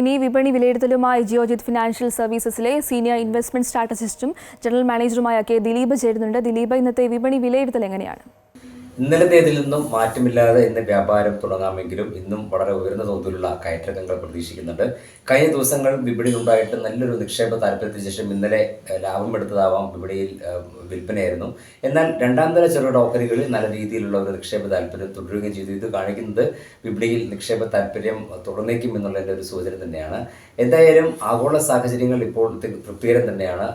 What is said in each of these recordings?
ഇനി വിപണി വിലയിരുത്തലുമായി ജിയോജിത് ഫിനാൻഷ്യൽ സർവീസസിലെ സീനിയർ ഇൻവെസ്റ്റ്മെന്റ് സ്ട്രാറ്റജിസ്റ്റും ജനറൽ മാനേജറുമായ കെ ദിലീപ് ചേരുന്നുണ്ട്. ദിലീപ് ഇന്നത്തെ വിപണി വിലയിരുത്തൽ എങ്ങനെയാണ്? ഇന്നലത്തേതിൽ നിന്നും മാറ്റമില്ലാതെ ഇന്ന് വ്യാപാരം തുടങ്ങാമെങ്കിലും ഇന്നും വളരെ ഉയർന്ന തോതിലുള്ള കയറ്റിറക്കങ്ങൾ പ്രതീക്ഷിക്കുന്നുണ്ട്. കഴിഞ്ഞ ദിവസങ്ങൾ വിപണിയിലുണ്ടായിട്ട് നല്ലൊരു നിക്ഷേപ താല്പര്യത്തിന് ശേഷം ഇന്നലെ ലാഭം ലാഭമെടുത്തതാവാം വിപണിയിൽ വിൽപ്പനയായിരുന്നു. എന്നാൽ രണ്ടാം തല ചെറുകിട ഓഹരികളിൽ നല്ല രീതിയിലുള്ള ഒരു നിക്ഷേപ താല്പര്യം തുടരുകയും ചെയ്തു. ഇത് കാണിക്കുന്നത് വിപണിയിൽ നിക്ഷേപ താല്പര്യം തുടർന്നേക്കും എന്നുള്ളതിന്റെ ഒരു സൂചന തന്നെയാണ്. എന്തായാലും ആഗോള സാഹചര്യങ്ങൾ ഇപ്പോൾ തൃപ്തികരം തന്നെയാണ്.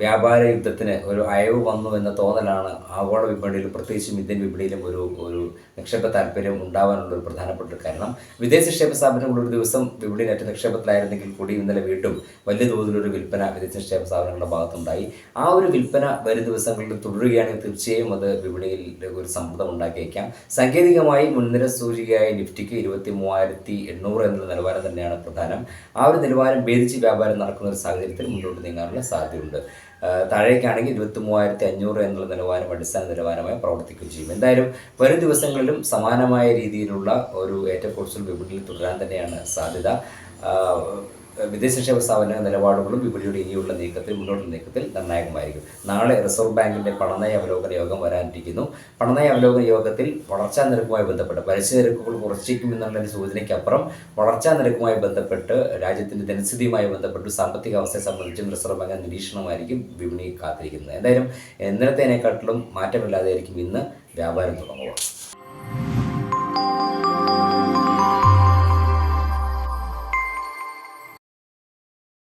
വ്യാപാര യുദ്ധത്തിന് ഒരു അയവ് വന്നു എന്ന തോന്നലാണ് ആഗോള വിപണിയിലും പ്രത്യേകിച്ചും ഇന്ത്യൻ വിപണിയിലും ഒരു ഒരു നിക്ഷേപ താല്പര്യം ഉണ്ടാവാനുള്ള ഒരു പ്രധാനപ്പെട്ട കാരണം. വിദേശ നിക്ഷേപ സ്ഥാപനങ്ങൾ ഒരു ദിവസം വിപണിയിലേറ്റ നിക്ഷേപത്തിലായിരുന്നെങ്കിൽ കൂടി ഇന്നലെ വീണ്ടും വലിയ തോതിലൊരു വിൽപ്പന വിദേശ നിക്ഷേപ സ്ഥാപനങ്ങളുടെ ഭാഗത്തുണ്ടായി. ആ ഒരു വിൽപ്പന വരും ദിവസങ്ങളിൽ തുടരുകയാണെങ്കിൽ തീർച്ചയായും അത് വിപണിയിൽ ഒരു സമ്മർദ്ദം ഉണ്ടാക്കിയേക്കാം. സാങ്കേതികമായി മുൻനിര സൂചികയായ നിഫ്റ്റിക്ക് ഇരുപത്തി മൂവായിരത്തി എണ്ണൂറ് എന്നുള്ള നിലവാരം തന്നെയാണ് പ്രധാനം. ആ ഒരു നിലവാരം ഭേദിച്ച് വ്യാപാരം നടക്കുന്ന ഒരു സാഹചര്യത്തിൽ മുന്നോട്ട് നീങ്ങാനുള്ള സാധ്യതയുണ്ട്. ആ, താഴേക്കാണെങ്കിൽ ഇരുപത്തി മൂവായിരത്തി അഞ്ഞൂറ് എന്നുള്ള നിലവാരം അടിസ്ഥാന നിലവാരമായി പ്രവർത്തിക്കുകയും ചെയ്യും. എന്തായാലും വരും ദിവസങ്ങളിലും സമാനമായ രീതിയിലുള്ള ഒരു ഏറ്റക്കുറച്ചിൽ വിപണിയിൽ തുടരാൻ തന്നെയാണ് സാധ്യത. ആ, വിദേശ നിക്ഷേപ സ്ഥാപന നിലപാടുകളും വിപണിയുടെ ഇനിയുള്ള നീക്കത്തിൽ മുന്നോട്ടുള്ള നീക്കത്തിൽ നിർണായകമായിരിക്കും. നാളെ റിസർവ് ബാങ്കിന്റെ പണനയ അവലോകന യോഗം വരാനിരിക്കുന്നു. പണനയ അവലോകന യോഗത്തിൽ വളർച്ചാ നിരക്കുമായി ബന്ധപ്പെട്ട് പലിശ നിരക്കുകൾ കുറച്ചിരിക്കുമെന്നുള്ള എന്നുള്ള ഒരു സൂചനയ്ക്കപ്പുറം വളർച്ചാ നിരക്കുമായി ബന്ധപ്പെട്ട് രാജ്യത്തിന്റെ ധനസ്ഥിതിയുമായി ബന്ധപ്പെട്ട് സാമ്പത്തിക അവസ്ഥയെ സംബന്ധിച്ചും റിസർവ് ബാങ്ക് നിരീക്ഷണമായിരിക്കും വിപണി കാത്തിരിക്കുന്നത്. എന്തായാലും ഇന്നലത്തേനെക്കാട്ടിലും മാറ്റമില്ലാതെയായിരിക്കും ഇന്ന് വ്യാപാരം തുടങ്ങുക.